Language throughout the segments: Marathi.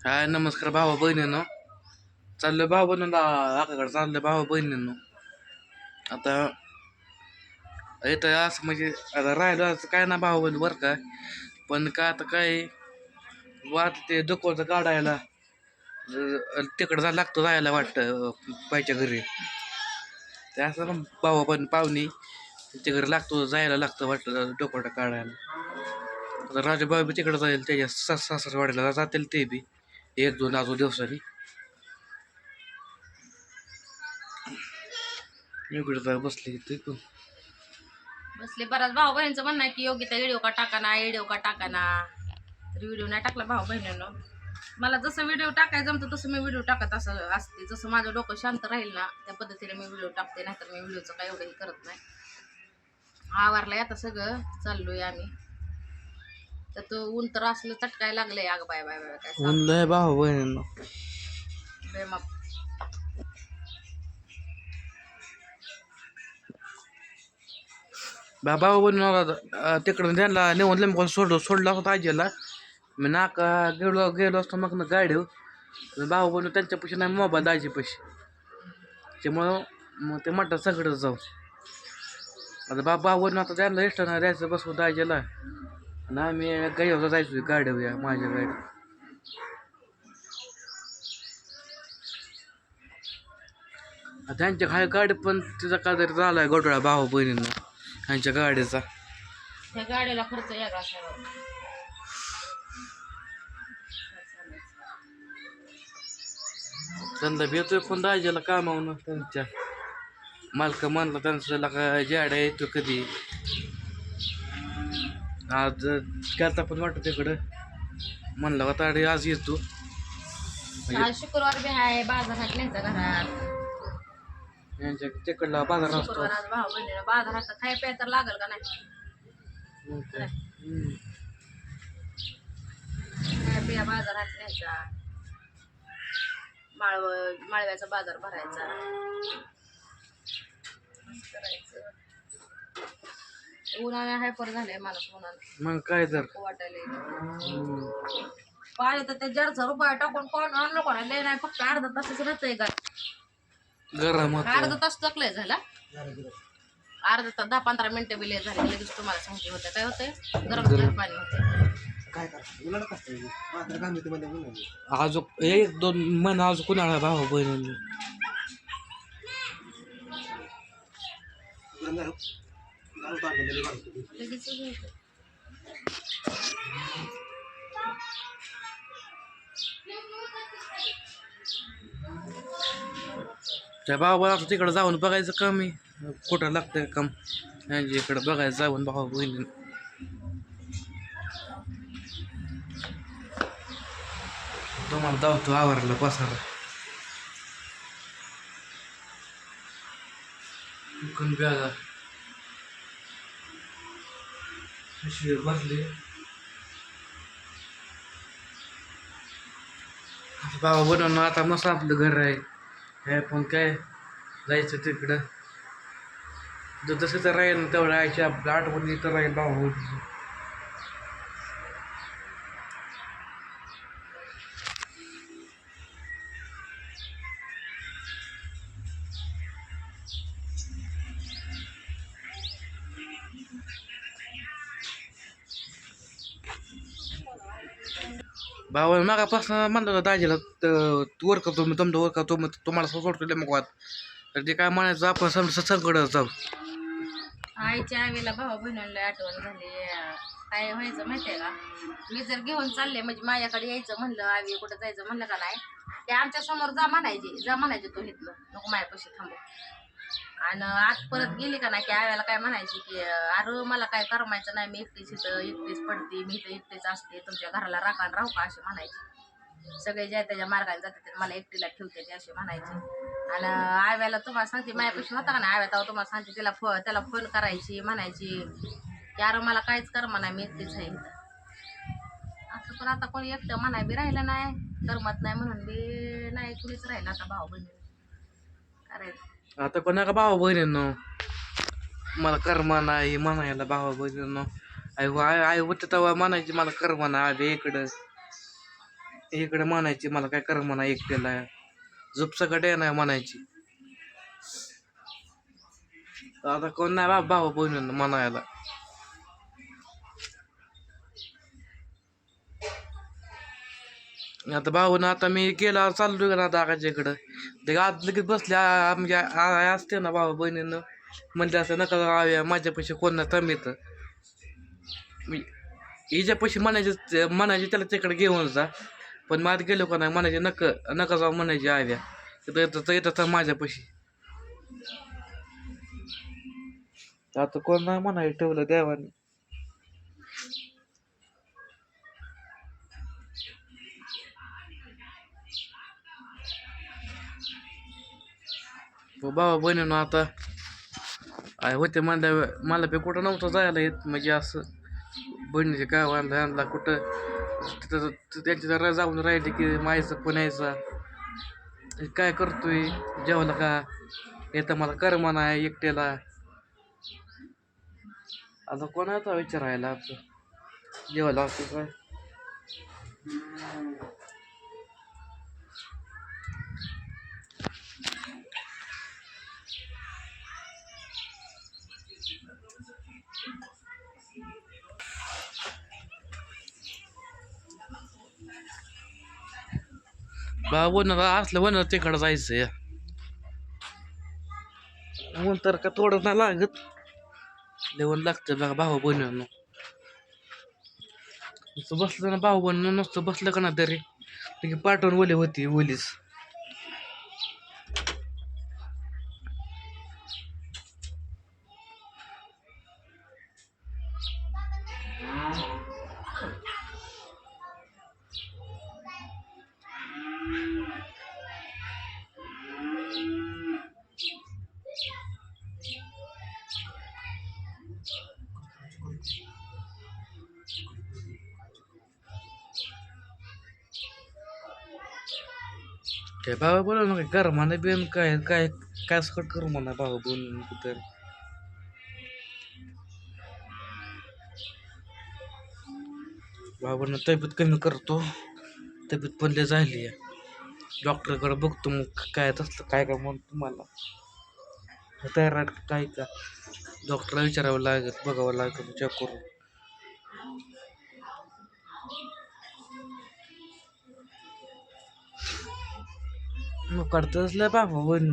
हाय नमस्कार भावा बहिणींनो. चाललं भाऊ बहिणीला आकाकडे चाललं भावा बहिणींनो. आता इथं असं म्हणजे आता राहिलं असं काय ना भाऊ बहीण बरं का? पण का आता काय वाटतं ते दुखवतं काढायला तिकडं जा लागतं जायला वाटतं पाहिच्या घरी. ते असं ना भावा पण पाहुणी तिकडे लागतो जायला लागतं वाटतं डोकोटा काढायला. आता राजूभाऊ बी तिकडं जाईल त्याच्या सास सासरवाडीला जातील ते बी. एक दोन अजून दिवसांनी इकडे बसले ते पण. बसले बराच भाऊ बहिणीचं म्हणणं आहे की योगिता व्हिडिओ का टाका ना व्हिडिओ का टाका ना. तर व्हिडिओ नाही टाकला भाऊ बहिणीनं. मला जसं व्हिडिओ टाकायचं जमतं तसं मी व्हिडिओ टाकत असं असते. जसं माझं डोकं शांत राहील ना त्या पद्धतीने मी व्हिडिओ टाकते. नाहीतर मी व्हिडिओचं काय एवढंही करत नाही. आवारला आता सगळं. चाललोय आम्ही. तर तो ऊन तर असलं चटकाय लागलंय. अग बाय बाय बाय काय सांगू. म्हणलंय भाऊ बहिणींना. बा भाऊ बहिणी तिकडं त्यांना नेऊन लिंबू सोडलं सोडला होता आजीला. मी नाका गेलो गेलो असतो मग ना गाडी. भाऊ बहिणी त्यांच्यापाशी नाही मोबाईल दाजीपाशी त्यामुळं मग ते म्हणतात सगळं जाऊ. आता बा भाऊ बहिणी आता त्यांना इष्ट नाही द्यायचं बसवून दाजीला. आणि आम्ही गाडीवर जायचो गाडीवर या माझ्या गाडी. त्यांच्या खाली गाडी पण तिचा काहीतरी झालाय गोटळा भाऊ बहिणींना. त्यांच्या गाडीचा. त्या गाडीला खर्च असावा. त्यांना भेटतोय पण दाजीला कामावून त्यांच्या. मालक म्हणला त्यांचं जाड्या येतो कधी? आज गेलता पण वाटत तिकडं. म्हणलं होता अरे आज येतो म्हणजे आज शुक्रवार बी आहे बाजारात न्यायचा घरात. यांच्या तिकडला बाजार असतो. शुक्रवार आज बहिणीला बाजारात खाय प्याय तर लागल का नाही? मग काय. हम्म. खाय पिया बाजारात न्यायचा माळव माळव्याचा बाजार भरायचा. करायचं. उन्हाळ्या हायपर झाले माणूस उन्हानं मग काय तर. वाटायला हम्म. पाहिजे तर ते जरचा रुपया टाकून कोण आणलं कोणा लय नाही फक्त अर्धा तासच राहतंय का गरम अर्धा होत तास टाकलंय झाला. अर्धा तास दहा पंधरा मिनिटं बी लय झाले लगेच तुम्हाला सांगते होते काय होतंय? गरम गरम. पाणी होते काय करतो मात्र काम येते मध्ये एक दोन महिना अजून कुणाला भाऊ बहिणी त्या भावा आता तिकडं जाऊन बघायचं कमी कुठं लागतंय काम? म्हणजे इकडं बघायचं जाऊन भावा बहिणी तुम्हाला धावतो आवरला पसारा. कोण बॅगा पिशवी भरली आता बाबा बनवून आता मस्त आपलं घर आहे. हे पण काय जायचं तिकडं. जर तसं तर राहील ना तेवढं आयच्या आपलं आठवणी तर राहील बाबा. भावा मागापासून म्हणलं होतं दाजीला त- तू वर करतो मी तुमचं वर करतो मग तुम्हाला सोडतो मग वाद. तर ते काय म्हणायचं आपण समजा संकट जाऊ. आईच्या आईला भाऊ बहिणीला आठवण झाली. काय व्हायचं माहितीये का? मी जर घेऊन चालले म्हणजे माझ्याकडे यायचं म्हणलं आवी कुठं जायचं म्हणलं का नाही ते आमच्यासमोर जा म्हणायचे जा म्हणायचे तो इथलं नको माझ्यापाशी थांबू. आणि आत परत गेली का नाही की आव्याला काय म्हणायची की अरे मला काय करमायचं नाही मी एकटीच इथं एकटीच पडते मी इथं एकटीच असते तुमच्या घराला राखाण राहू का? असे म्हणायचे. सगळे ज्या त्याच्या मार्गाने जाते ते मला एकटीला ठेवते ते असे म्हणायचे. आणि आव्याला तुम्हाला सांगते माझ्यापाशी होता का नाही आव्या तेव्हा तुम्हाला सांगते तिला फो त्याला फोन करायची म्हणायची की अरे मला काहीच कर म्हणा मी एकटीच आहे इथं. असं पण आता कोणी एकटं म्हणाय बी राहिलं नाही करमत नाही म्हणून बी नाही कुणीच राहिलं आता भाऊ बहिणी करायचं आता पण का भावा बहिणींनो? मला कर्मा नाही म्हणायला भावा बहिणींनो. आई आई आई होते तेव्हा म्हणायची मला कर्मा नाही आले इकडं. इकडे म्हणायची मला काय कर म्हणा एकट्याला. झोपसकडे नाही म्हणायची. आता कोण नाही बा भावा बहिणींना म्हणायला. आता भाऊन आता मी गेला चाललो का ना दागाच्या इकडं? ते आज लगेच बसले म्हणजे आ- असते ना भाऊ बहिणीनं? म्हणजे असं नका आव्या माझ्यापाशी कोण नाही तमीत मी हिच्यापाशी म्हणायचे म्हणायचे त्याला तिकडे घेऊन जा. पण मात गेलो का नाही म्हणायचे नक नका जाऊ म्हणायचे आव्या तर येतात येतं तर माझ्यापाशी आता कोण नाही म्हणायचं ठेवलं देवाने. हो बाबा बहिणीनं आता आय होते म्हणल्या मला पे कुठं नव्हतं जायला येत. म्हणजे असं बहिणीचे गावाला आणला कुठं? तिथं त्यांच्या जरा जाऊन राहिले की मायचं यायचा. काय करतोय? जेवला का? येतं मला कर म्हणा एकट्याला. आता कोणाचा विचारायला आमचं जेवायला असतो काय बा वन असलं वन तिकडं जायचं. या ऊन तर का थोडं ना लागत. लेवण लागतं बघा भाऊ बहिणीनं. नुसतं बसलं ना भाऊ बहिणी नुसतं बसलं का ना तरी. की पाठवून ओली होती ओलीच. काय? बाबा बोला ना काय कर बिन काय काय काय सकट करू म्हणा बाबा बोलून तर बाबांना तब्येत कमी करतो. तब्येत पण लय झाली आहे. डॉक्टरकडे बघतो मग काय तसलं काय काय म्हणतो तुम्हाला. तयार काय का? डॉक्टरला विचारावं लागेल बघावं लागेल चेक करून. मग करतोच लय बाबा बन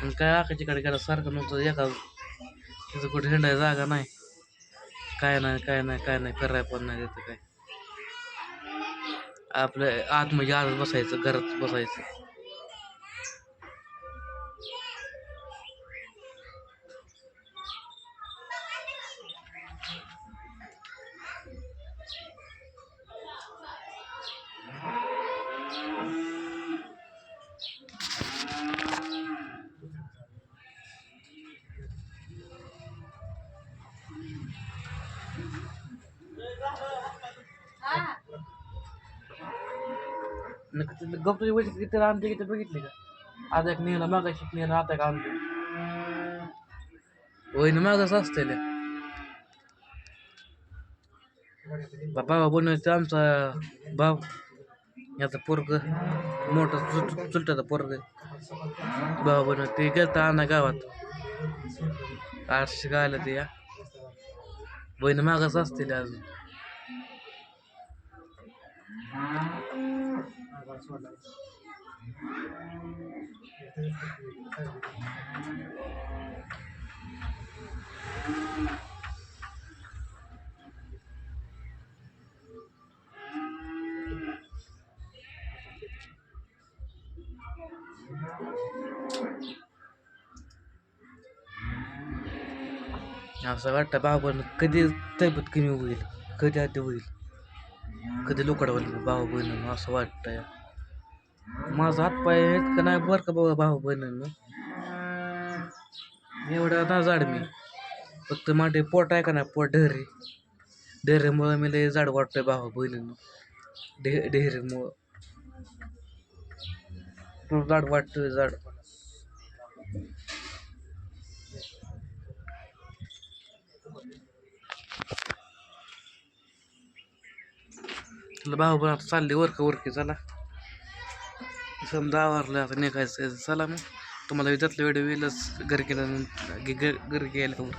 आणि काय आकाशीकडे गेला सारखं नव्हतं एका तिथं कुठे हिंडाय जागा नाही काय नाही काय नाही काय नाही कराय पण नाही तिथं काय आपलं आत म्हणजे आत बसायचं घरात बसायचं قبطي وجهك قلت له عندي قلت بقيت لك. عادك نينا ما غشك نينا عادك عندي. وين ما قصصت له بابا بابا بابا بابا याचं पोरग मोठं चुल चुलट्याचं पोरग भाऊ बनव ते गेलं आणा गावात. आठशे गायला ते या. बहीण मागच असतील अजून. असं वाटतं बाबा कधी तब्येत कमी होईल कधी आधी होईल कधी लोकड होईल भाऊ बहिणीनं असं वाटतंय. माझा हातपाय आहेत का नाही बरं का बाबा भाऊ बहिणीनं एवढा ना जाड मी. फक्त माझे पोट आहे का नाही पोट ढेरी. ढेरीमुळं मी लय जाड वाटतोय भाऊ बहिणीनं ढे ढेरीमुळं. जाड वाटतोय जाड. तुला भाऊ आता चालले वरक वरके चला. समजा आवरलं आता निघायचं चला मग. तुम्हाला त्यातल्या वेळ वेळच घर गेलं घरी गेल्यावर.